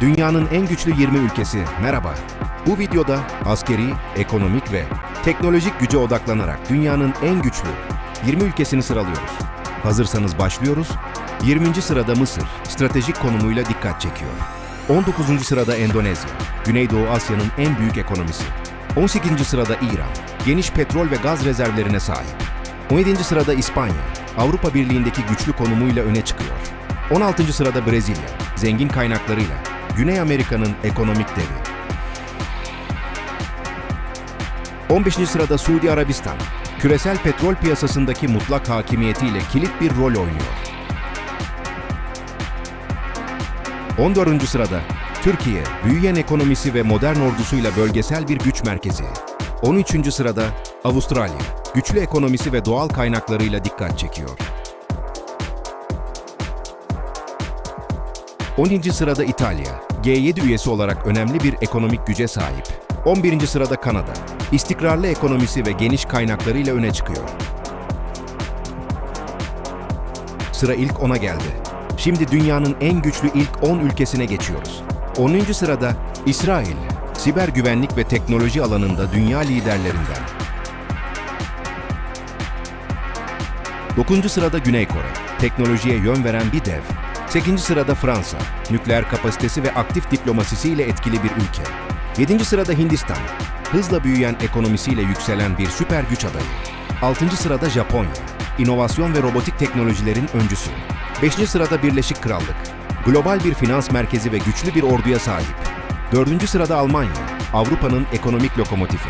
Dünyanın en güçlü 20 ülkesi. Merhaba. Bu videoda askeri, ekonomik ve teknolojik güce odaklanarak dünyanın en güçlü 20 ülkesini sıralıyoruz. Hazırsanız başlıyoruz. 20. sırada Mısır, stratejik konumuyla dikkat çekiyor. 19. sırada Endonezya, Güneydoğu Asya'nın en büyük ekonomisi. 18. sırada İran, geniş petrol ve gaz rezervlerine sahip. 17. sırada İspanya, Avrupa Birliği'ndeki güçlü konumuyla öne çıkıyor. 16. sırada Brezilya, zengin kaynaklarıyla Güney Amerika'nın ekonomik devi. 15. sırada Suudi Arabistan, küresel petrol piyasasındaki mutlak hakimiyetiyle kilit bir rol oynuyor. 14. sırada Türkiye, büyüyen ekonomisi ve modern ordusuyla bölgesel bir güç merkezi. 13. sırada Avustralya, güçlü ekonomisi ve doğal kaynaklarıyla dikkat çekiyor. 12. sırada İtalya, G7 üyesi olarak önemli bir ekonomik güce sahip. 11. sırada Kanada, istikrarlı ekonomisi ve geniş kaynaklarıyla öne çıkıyor. Sıra ilk 10'a geldi. Şimdi dünyanın en güçlü ilk 10 ülkesine geçiyoruz. 10. sırada İsrail, siber güvenlik ve teknoloji alanında dünya liderlerinden. 9. sırada Güney Kore, teknolojiye yön veren bir dev. 8. sırada Fransa, nükleer kapasitesi ve aktif diplomasisiyle etkili bir ülke. 7. sırada Hindistan, hızla büyüyen ekonomisiyle yükselen bir süper güç adayı. 6. sırada Japonya, inovasyon ve robotik teknolojilerin öncüsü. 5. sırada Birleşik Krallık, global bir finans merkezi ve güçlü bir orduya sahip. 4. sırada Almanya, Avrupa'nın ekonomik lokomotifi.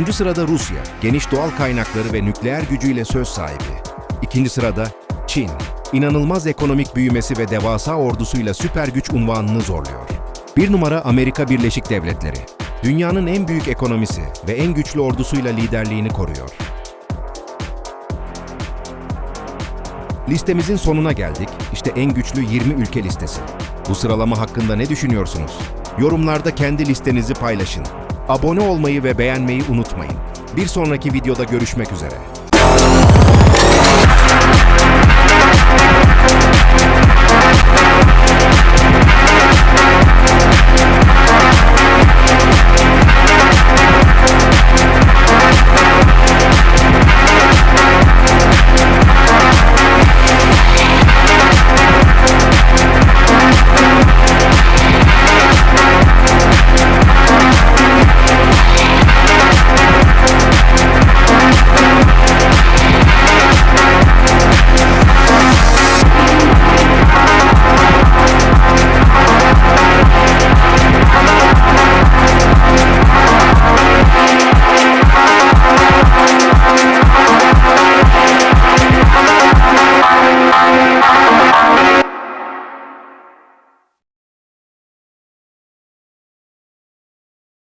3. sırada Rusya, geniş doğal kaynakları ve nükleer gücüyle söz sahibi. 2. sırada Çin, inanılmaz ekonomik büyümesi ve devasa ordusuyla süper güç unvanını zorluyor. 1 numara Amerika Birleşik Devletleri, dünyanın en büyük ekonomisi ve en güçlü ordusuyla liderliğini koruyor. Listemizin sonuna geldik. İşte en güçlü 20 ülke listesi. Bu sıralama hakkında ne düşünüyorsunuz? Yorumlarda kendi listenizi paylaşın. Abone olmayı ve beğenmeyi unutmayın. Bir sonraki videoda görüşmek üzere.